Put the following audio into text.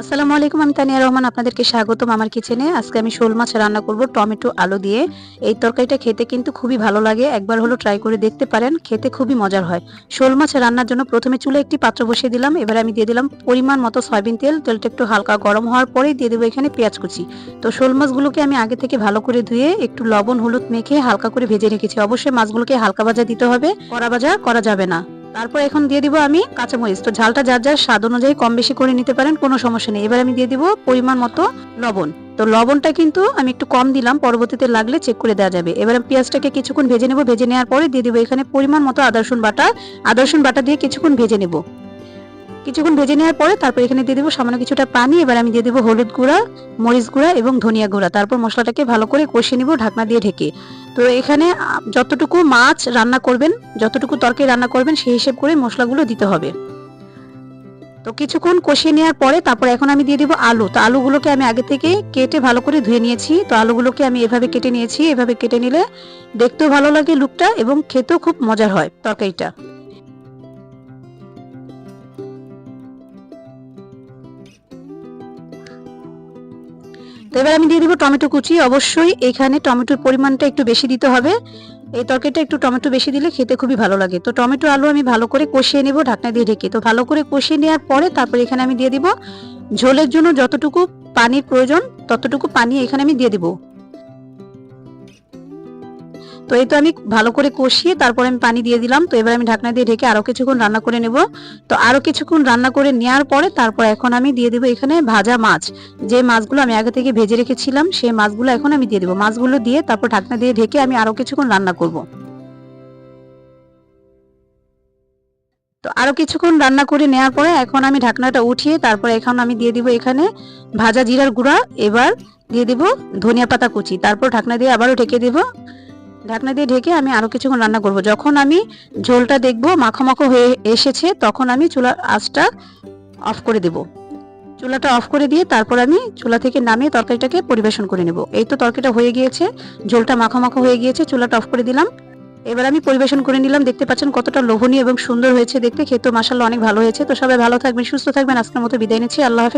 আসসালামু আলাইকুম, আমি তানিয়া রহমান, আপনাদেরকে স্বাগতম আমার কিচেনে আজকে আমি শোল মাছ রান্না করব, টমেটো, আলু দিয়ে। এই তরকারিটা খেতে কিন্তু খুবই ভালো লাগে, একবার হলো ট্রাই করে দেখতে পারেন, খেতে খুবই মজার হয়। শোল মাছ রান্নার জন্য প্রথমে চুলে একটি পাত্র বসিয়ে দিলাম, এবার আমি দিয়ে দিলাম পরিমাণ মতো সয়াবিন তেল, তেলটা একটু হালকা গরম হওয়ার পরেই দিয়ে দেবো এখানে পেঁয়াজ কুচি। তো শোল মাছগুলোকে আমি আগে থেকে ভালো করে ধুয়ে একটু লবণ, হলুদ মেখে হালকা করে ভেজে রেখেছি। অবশ্যই মাছগুলোকে হালকা ভাজা দিতে হবে। কড়া ভাজা করা যাবে না। তারপর এখন দিয়ে দিব আমি কাঁচামরিচ। তো ঝালটা যার যার স্বাদ অনুযায়ী কম বেশি করে নিতে পারেন, কোনো সমস্যা নেই। এবার আমি দিয়ে দিব পরিমাণ মতো লবণ। তো লবণটা কিন্তু আমি একটু কম দিলাম, পরবর্তীতে লাগলে চেক করে দেওয়া যাবে। এবার আমি পেঁয়াজটাকে কিছুক্ষণ ভেজে নেব, ভেজে নেওয়ার পরে দিয়ে দিব এখানে পরিমাণ মতো আদর্শন বাটা। আদর্শন বাটা দিয়ে কিছুক্ষণ ভেজে নেব। কিছুক্ষণ ভেজে নেওয়ার পরে তারপর এখানে দিয়ে দেবো সামান্য কিছুটা পানি, এবার আমি দিয়ে দেবো হলুদ গুঁড়া, মরিচ গুঁড়া এবং ধনিয়া গুঁড়া। তারপর মশলাটাকে ভালো করে কষিয়ে নিব ঢাকনা দিয়ে ঢেকে। তো এখানে যতটুকু মাছ রান্না করবেন, যতটুকু তরকারি রান্না করবেন, সেই হিসেব করে মশলাগুলো দিতে হবে। তো কিছুক্ষণ কষিয়ে নেওয়ার পরে তারপর এখন আমি দিয়ে দিব আলু। তো আলুগুলোকে আমি আগে থেকে কেটে ভালো করে ধুয়ে নিয়েছি। তো আলুগুলোকে আমি এভাবে কেটে নিয়েছি, এভাবে কেটে নিলে দেখতেও ভালো লাগে লুকটা এবং খেতেও খুব মজার হয় তরকারিটা। তো এবার আমি দিয়ে দিব টমেটো কুচি। অবশ্যই এখানে টমেটোর পরিমাণটা একটু বেশি দিতে হবে। এই তরকারিটা একটু টমেটো বেশি দিলে খেতে খুবই ভালো লাগে। তো টমেটো আলু আমি ভালো করে কষিয়ে নেব ঢাকনা দিয়ে ঢেকে। তো ভালো করে কষিয়ে নেওয়ার পরে তারপর এখানে আমি দিয়ে দিব ঝোলের জন্য যতটুকু পানির প্রয়োজন ততটুকু পানি এখানে আমি দিয়ে দিব। তো এই তো আমি ভালো করে কষিয়ে তারপর আমি পানি দিয়ে দিলাম। তো এবার আমি ঢাকনা দিয়ে ঢেকে আরও কিছুক্ষণ রান্না করে নেব। তো আরও কিছুক্ষণ রান্না করে নেওয়ার পরে তারপর এখন আমি দিয়ে দেবো এখানে ভাজা মাছ। যে মাছগুলো আমি আগে থেকে ভেজে রেখেছিলাম, সেই মাছগুলো এখন আমি দিয়ে দেবো। মাছগুলো দিয়ে তারপর ঢাকনা দিয়ে ঢেকে আমি আরও কিছুক্ষণ রান্না করব। তো আরও কিছুক্ষণ রান্না করে নেওয়ার পরে এখন আমি ঢাকনাটা উঠিয়ে তারপর এখন আমি দিয়ে দিব এখানে ভাজা জিরার গুঁড়া। এবার দিয়ে দিব ধনিয়া পাতা কুচি। তারপর ঢাকনা দিয়ে আবারও ঢেকে দেব। ঢাকনা দিয়ে ঢেকে আমি আরও কিছুক্ষণ রান্না করব। যখন আমি ঝোলটা দেখব মাখো মাখো হয়ে এসেছে, তখন আমি চুলার আঁচটা অফ করে দেব। চুলাটা অফ করে দিয়ে তারপর আমি চুলা থেকে নামিয়ে তরকারিটাকে পরিবেশন করে নেব। এই তো তরকারিটা হয়ে গিয়েছে, ঝোলটা মাখো মাখো হয়ে গিয়েছে, চুলাটা অফ করে দিলাম। এবার আমি পরিবেশন করে নিলাম, দেখতে পাচ্ছেন কতটা লোভনীয় এবং সুন্দর হয়েছে দেখতে। খেতে মাসাল্লাহ অনেক ভালো হয়েছে। তো সবাই ভালো থাকবেন, সুস্থ থাকবেন। আজকের মতো বিদায় নিচ্ছি। আল্লাহ হাফেজ।